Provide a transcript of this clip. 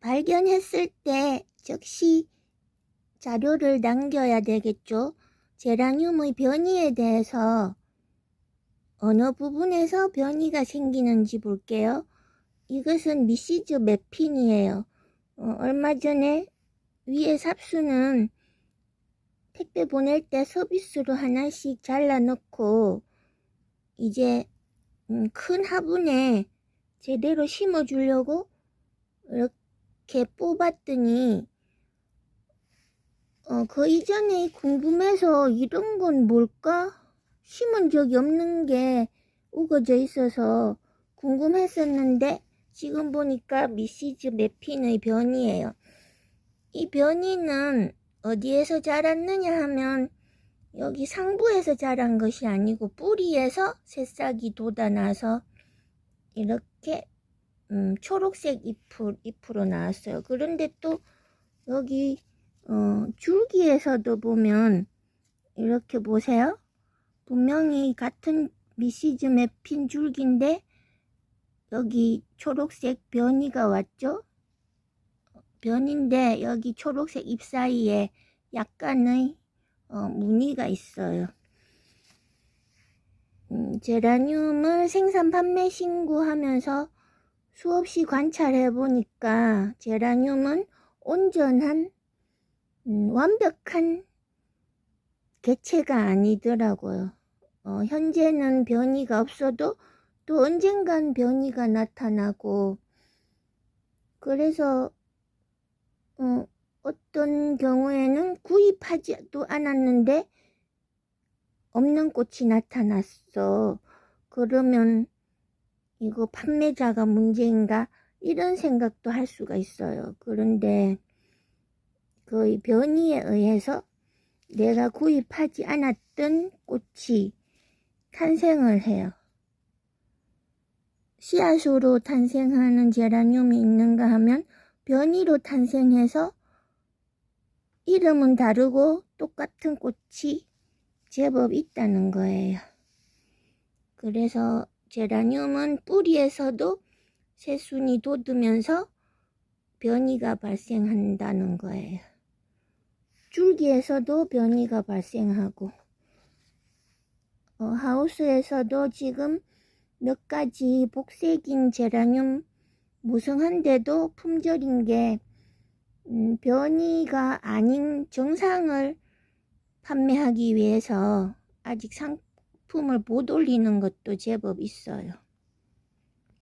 발견했을 때 즉시 자료를 남겨야 되겠죠. 제라늄의 변이에 대해서 어느 부분에서 변이가 생기는지 볼게요. 이것은 미시즈 매핀이에요. 어, 얼마 전에 위에 삽수는 택배 보낼 때 서비스로 하나씩 잘라놓고 이제 음, 큰 화분에 제대로 심어주려고 이렇게 뽑았더니 어, 그 이전에 궁금해서 이런 건 뭘까? 심은 적이 없는 게 우거져 있어서 궁금했었는데 지금 보니까 미시즈 매핀의 변이에요. 이 변이는 어디에서 자랐느냐 하면 여기 상부에서 자란 것이 아니고 뿌리에서 새싹이 돋아나서 이렇게 음, 초록색 잎을, 잎으로 나왔어요. 그런데 또 여기 어, 줄기에서도 보면 이렇게 보세요. 분명히 같은 미시즈 맵핀 줄기인데 여기 초록색 변이가 왔죠? 변인데 여기 초록색 잎 사이에 약간의 어, 무늬가 있어요. 음, 제라늄을 생산 판매 신고하면서 수없이 관찰해 보니까 제라늄은 온전한 음, 완벽한 개체가 아니더라고요. 어, 현재는 변이가 없어도 또 언젠간 변이가 나타나고 그래서 어, 어떤 경우에는 구입하지도 않았는데 없는 꽃이 나타났어. 그러면 이거 판매자가 문제인가? 이런 생각도 할 수가 있어요. 그런데 그 변이에 의해서 내가 구입하지 않았던 꽃이 탄생을 해요. 씨앗으로 탄생하는 제라늄이 있는가 하면 변이로 탄생해서 이름은 다르고 똑같은 꽃이 제법 있다는 거예요. 그래서 제라늄은 뿌리에서도 새순이 돋으면서 변이가 발생한다는 거예요. 줄기에서도 변이가 발생하고 어, 하우스에서도 지금 몇 가지 복색인 제라늄 무성한데도 품절인 게 음, 변이가 아닌 정상을 판매하기 위해서 아직 상품을 못 올리는 것도 제법 있어요.